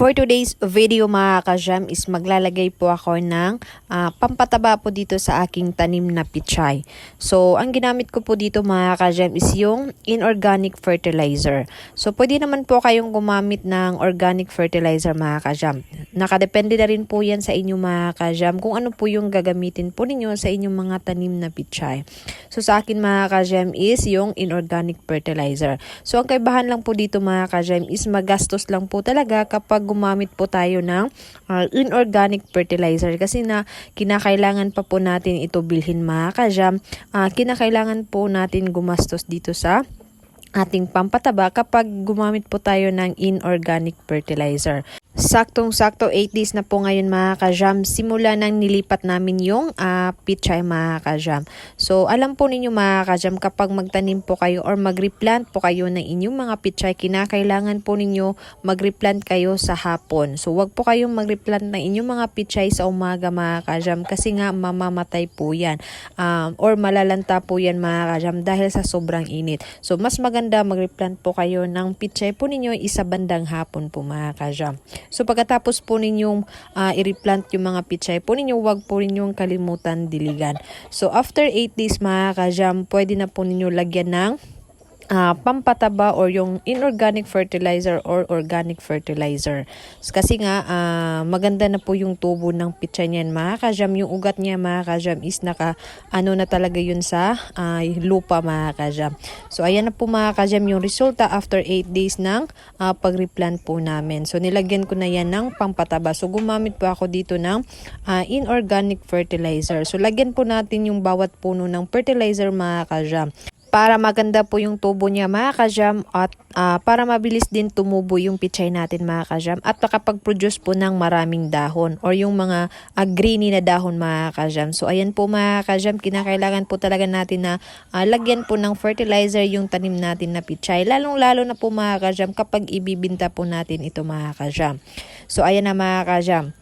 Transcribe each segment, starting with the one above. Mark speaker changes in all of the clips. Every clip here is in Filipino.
Speaker 1: For today's video mga ka-jam is maglalagay po ako ng ah, pampataba po dito sa aking tanim na pichay. So ang ginamit ko po dito mga ka-jam is yung inorganic fertilizer. So pwede naman po kayong gumamit ng organic fertilizer mga ka-jam. Nakadepende na rin po yan sa inyo mga ka-jam kung ano po yung gagamitin po ninyo sa inyong mga tanim na pichay. So sa akin mga ka-jam is yung inorganic fertilizer. So ang kaibahan lang po dito mga ka-jam is magastos lang po talaga kapag gumamit po tayo ng uh, inorganic fertilizer kasi na kinakailangan pa po natin ito bilhin mga ka-jam. Uh, kinakailangan po natin gumastos dito sa ating pampataba kapag gumamit po tayo ng inorganic fertilizer. Saktong-sakto 8 days na po ngayon mga kajam. Simula nang nilipat namin yung uh, pichay mga kajam. So alam po ninyo mga kajam kapag magtanim po kayo or mag-replant po kayo ng inyong mga pichay, kinakailangan po ninyo mag-replant kayo sa hapon. So wag po kayong mag-replant ng inyong mga pichay sa umaga mga kajam kasi nga mamamatay po yan. Um, or malalanta po yan mga kajam dahil sa sobrang init. So mas maganda mag-replant po kayo ng pichay po ninyo isa bandang hapon po mga kajam. So pagkatapos po ninyong uh, i-replant yung mga pichay po ninyo, wag po ninyong kalimutan diligan. So after 8 days mga kajam, pwede na po ninyo lagyan ng uh, pampataba or yung inorganic fertilizer or organic fertilizer. Kasi nga, uh, maganda na po yung tubo ng pitsa niyan mga kajam. Yung ugat niya mga kajam is naka, ano na talaga yun sa uh, lupa mga kajam. So, ayan na po mga kajam yung resulta after 8 days ng uh, pag-replant po namin. So, nilagyan ko na yan ng pampataba. So, gumamit po ako dito ng uh, inorganic fertilizer. So, lagyan po natin yung bawat puno ng fertilizer mga kajam para maganda po yung tubo niya mga kajam at uh, para mabilis din tumubo yung pichay natin mga kajam at makapag-produce po ng maraming dahon or yung mga uh, greeny na dahon mga kajam. So ayan po mga kajam, kinakailangan po talaga natin na uh, lagyan po ng fertilizer yung tanim natin na pichay. Lalong lalo na po mga kajam kapag ibibinta po natin ito mga kajam. So ayan na mga kajam.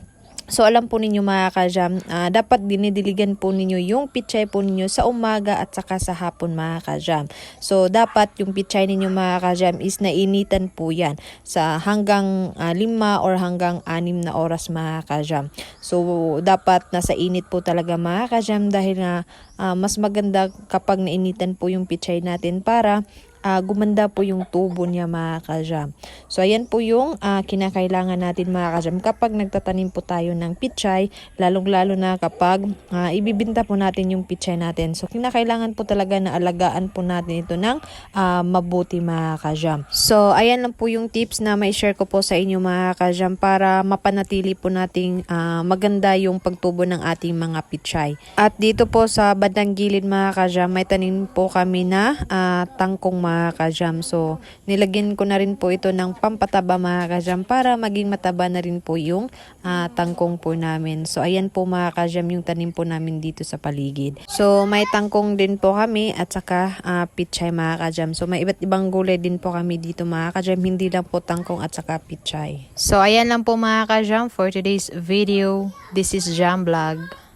Speaker 1: So alam po ninyo mga kajam, uh, dapat dinidiligan po ninyo yung pichay po ninyo sa umaga at saka sa hapon mga kajam. So dapat yung pichay ninyo mga kajam is nainitan po yan sa hanggang uh, lima or hanggang anim na oras mga kajam. So dapat nasa init po talaga mga kajam dahil na uh, mas maganda kapag nainitan po yung pichay natin para uh, gumanda po yung tubo niya mga kajam. So ayan po yung uh, kinakailangan natin mga kajam kapag nagtatanim po tayo ng pichay, lalong lalo na kapag uh, ibibinta po natin yung pichay natin. So kinakailangan po talaga na alagaan po natin ito ng uh, mabuti mga kajam. So ayan lang po yung tips na may share ko po sa inyo mga kajam para mapanatili po nating uh, maganda yung pagtubo ng ating mga pichay. At dito po sa bandang gilid mga kajam, may tanim po kami na uh, tangkong mga kajam. So, nilagyan ko na rin po ito ng pampataba mga kajam para maging mataba na rin po yung uh, tangkong po namin. So, ayan po mga kajam yung tanim po namin dito sa paligid. So, may tangkong din po kami at saka uh, pichay mga kajam. So, may iba't ibang gulay din po kami dito mga kajam. Hindi lang po tangkong at saka pichay. So, ayan lang po mga kajam for today's video. This is Jam Vlog.